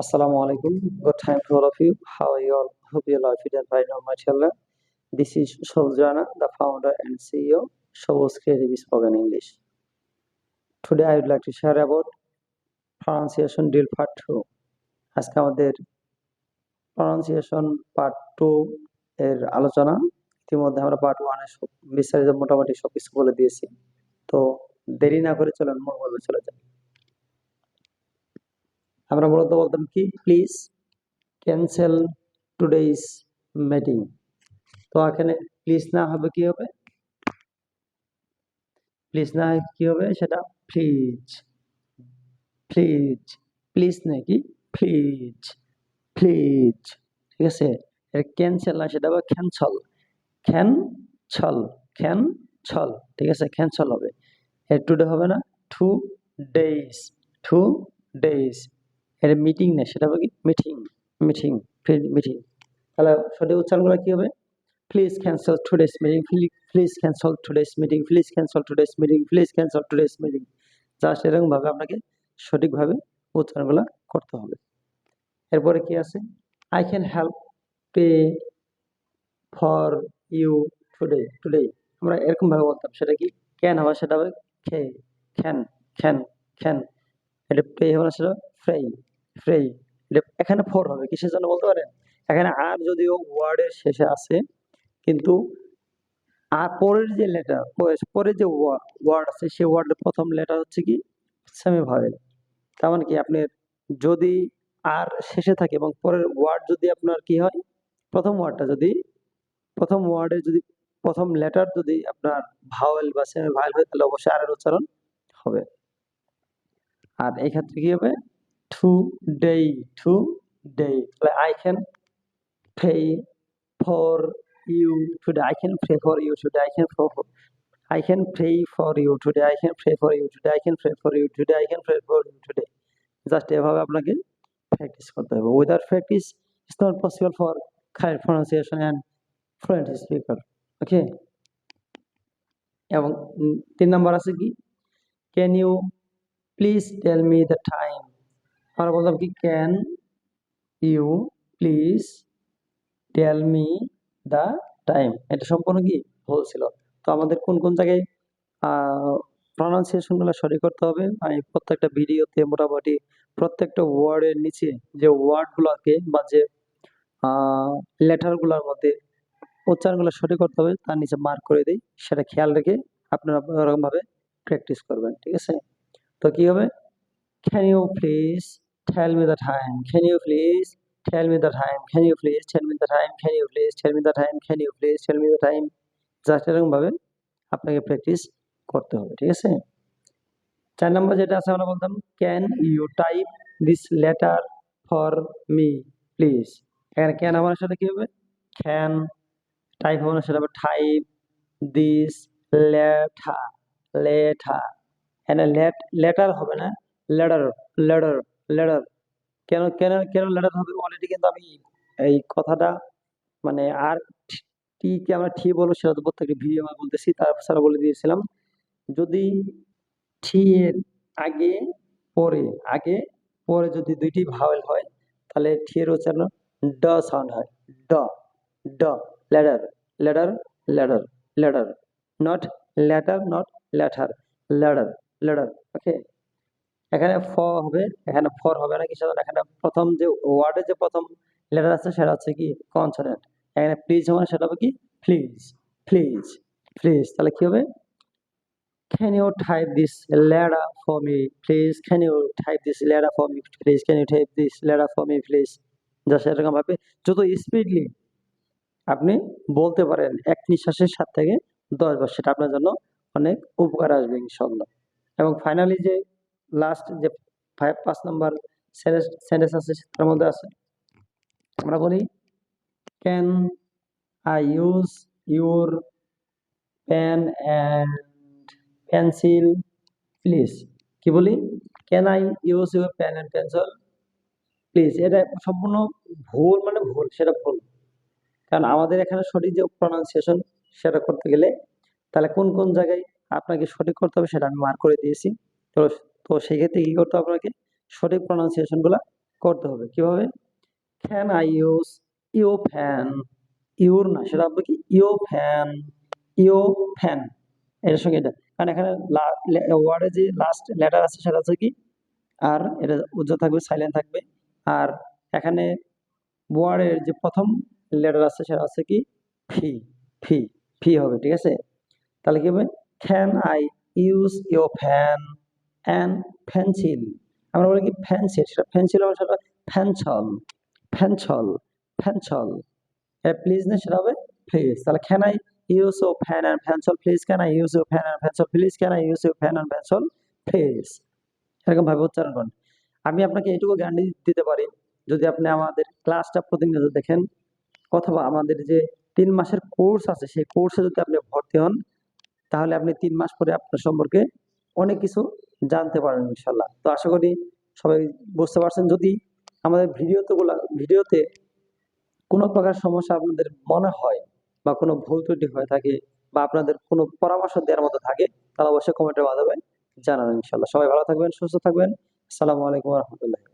Assalamu alaikum. Good time to all of you. How are you all? Hope you are fit and fine, children. This is Shobjana, the founder and CEO, Shobos Creative Spoken English. Today I would like to share about pronunciation drill part 2. আজকে আমাদের pronunciation part 2 এর আলোচনা ইতিমধ্যে আমরা part ওয়ানে বিস্তারিত মোটামুটি সব কিছু বলে দিয়েছি তো দেরি না করে চলেন মূল পর্বে চলে যাই আমরা মূলত বলতাম কি? প্লিজ ক্যান্সেল টুডেইস মিটিং তো এখানে প্লিজ না হবে কি হবে? প্লিজ না কি হবে? সেটা প্লিজ প্লিজ প্লিজ নাকি প্লিজ প্লিজ ঠিক আছে? ক্যান্সেল না, সেটা হবে ক্যান্সল খ্যান ছল খ্যান ছল ঠিক আছে? ক্যান্সল হবে। টুডে হবে না টু ডেইস টু ডেইস এর মিটিং না সেটা হবে কি? মিটিং মিটিং মিটিং তাহলে সঠিক উচ্চারণগুলো কি হবে? Please cancel today's meeting please cancel today's meeting please cancel today's meeting please cancel today's meeting যা সেরকমভাবে আপনাকে সঠিকভাবে উচ্চারণগুলো করতে হবে। এরপরে কি আছে? I can help pay for you today today আমরা এরকমভাবে বলতাম, সেটা কি? ক্যান হবে সেটা হবে খে খ্যান খ্যান খ্যান এটা পে হবে না, সেটা ফ্রেই ফ্রেই এখানে ফোর হবে, কিসের জন্য বলতে পারেন? এখানে আর যদিও ওয়ার্ডের শেষে আছে, কিন্তু আর পরের যে লেটার পরের যে ওয়ার্ড আছে, সেই ওয়ার্ডের প্রথম লেটার হচ্ছে কি সেমি ভাওয়েল তার মানে কি আপনার যদি আর শেষে থাকে এবং পরের ওয়ার্ড যদি আপনার কি হয়, প্রথম ওয়ার্ডটা যদি, প্রথম ওয়ার্ডের যদি, প্রথম লেটার যদি আপনার ভাওয়েল বা সেমি ভাওয়েল হয়, তাহলে অবশ্যই আর এর উচ্চারণ হবে। আর এই ক্ষেত্রে কি হবে? টু ডে টু ডে তাহলে I can pray for you today I can pray for you today I can I can pray for you today. I can pray for you today. I can pray for you today. I can pray for you today. Just এভাবে আপনাকে practice করতে হবে without practice it's not possible for correct pronunciation and fluent speaker okay এবং তিন number আছে কি can you please tell me the time আমরা বললাম কি? Can you please tell me the time এটা সম্পূর্ণ কি? ভুল ছিল। তো আমাদের কোন কোন জায়গায় প্রনাউন্সিয়েশনগুলো সঠিক করতে হবে। আমি প্রত্যেকটা ভিডিওতে মোটামুটি প্রত্যেকটা ওয়ার্ডের নিচে যে ওয়ার্ডগুলোকে বা যে লেটারগুলোর মধ্যে উচ্চারণগুলো সঠিক করতে হবে, তার নিচে মার্ক করে দিই। সেটা খেয়াল রেখে আপনারা ওরকমভাবে প্র্যাকটিস করবেন, ঠিক আছে? তো কী হবে? Can you please tell me the time can you please tell me the time can you please tell me the time can you please tell me the time can you please tell me the time just এরকমভাবে আপনাকে practice করতে হবে, ঠিক আছে? চার নম্বর যেটা আছে আমরা বলতাম can you type this letter for me please এখানে ক্যান আমার সাথে কি হবে? ক্যান টাইপ হবে সেটা হবে টাইপ দিস লেঠা লেঠা এখানে লেট লেটার হবে না লেডার লেডার লেডার। কেন কেন কেন লেটার হবে? অলরেডি কিন্তু আমি এই কথাটা মানে আর টিকে আমরা ঠি বলব সেটা তো প্রত্যেকটা ভিডিও আমি বলতেছি তাছাড়া বলে দিয়েছিলাম। যদি ঠি এর আগে, পরে আগে, পরে যদি দুইটি ভাওয়েল হয়, তাহলে ঠি এর উচ্চারণ ড সাউন্ড হয়। D D, ladder ladder ladder ladder not letter not letter ladder ladder okay এখানে ফ হবে, এখানে ফর হবে না কিছু এখানে প্রথম যে ওয়ার্ডে যে প্রথম লেটার আছে, সেটা হচ্ছে কি? কনসোনেন্ট এখানে প্লিজ হবে সেটা হবে কি? প্লিজ প্লিজ প্লিজ তাহলে কি হবে? Can you type this letter for me, please? Can you type this letter for me, please? Can you type this letter for me, please? Just এরকম ভাবে। যত স্পিডলি আপনি বলতে পারেন, এক নিঃশ্বাসের সাত থেকে দশ বার, সেটা আপনার জন্য অনেক উপকার আসবে ইনশাল্লাহ এবং ফাইনালি যে লাস্ট যে ফাইভ পাঁচ নাম্বার সেন্টেন্স আছে তার মধ্যে আছে। আমরা বলি can I use your pen and pencil please কি বলি? Can I use your pen and pencil please এটা সম্পূর্ণ ভুল মানে ভুল, সেটা ভুল। কারণ আমাদের এখানে সঠিক যে প্রনাউন্সিয়েশন সেটা করতে গেলে তাহলে কোন কোন জায়গায় আপনাকে সঠিক করতে হবে, সেটা আমি মার্ক করে দিয়েছি। তো তো সেক্ষেত্রে কী করতে হবে আপনাকে? সঠিক প্রনাউন্সিয়েশনগুলো করতে হবে। কীভাবে? Can I use you fan your না, সেটা হবে কি? ইউ ফ্যান ইউ ফ্যান এটার সঙ্গে এটা। কারণ এখানে ওয়ার্ডে যে লাস্ট লেটার আছে, সেটা হচ্ছে কি? আর এটা উজ্জ্বল থাকবে সাইলেন্ট থাকবে। আর এখানে ওয়ার্ডের যে প্রথম লেটার আছে, সেটা আছে কি? ফি ফি ফি হবে, ঠিক আছে? তাহলে কি হবে? Can I use you fan and pencil আমরা বলি কি পেন্সিল সেটা পেন্সিল হবে সেটা ফ্যানছল ফ্যানছল ফ্যানছল প্লিজ না, সেটা হবে প্লিজ তাহলে can I use O fan and pencil please can I use your fan and pencil please can I use your fan and pencil please এরকম ভাবে উচ্চারণ করুন। আমি আপনাকে এটুকু গ্যারান্টি দিতে পারি, যদি আপনি আমাদের ক্লাসটা প্রতিনিয়ত দেখেন, অথবা আমাদের যে তিন মাসের কোর্স আছে, সেই কোর্সে যদি আপনি ভর্তি হন, তাহলে আপনি তিন মাস পরে আপনার সম্পর্কে অনেক কিছু জানতে পারেন ইনশাল্লাহ। তো আশা করি সবাই বুঝতে পারছেন। যদি আমাদের ভিডিওতে ভিডিওতে কোনো প্রকার সমস্যা আপনাদের মনে হয় বা কোনো ভুল ত্রুটি হয়ে থাকে বা আপনাদের কোনো পরামর্শ দেওয়ার মতো থাকে, তাহলে অবশ্যই কমেন্টের মাধ্যমে জানান ইনশাল্লাহ। সবাই ভালো থাকবেন, সুস্থ থাকবেন। আসসালামু আলাইকুম রহমতুল্লাহ।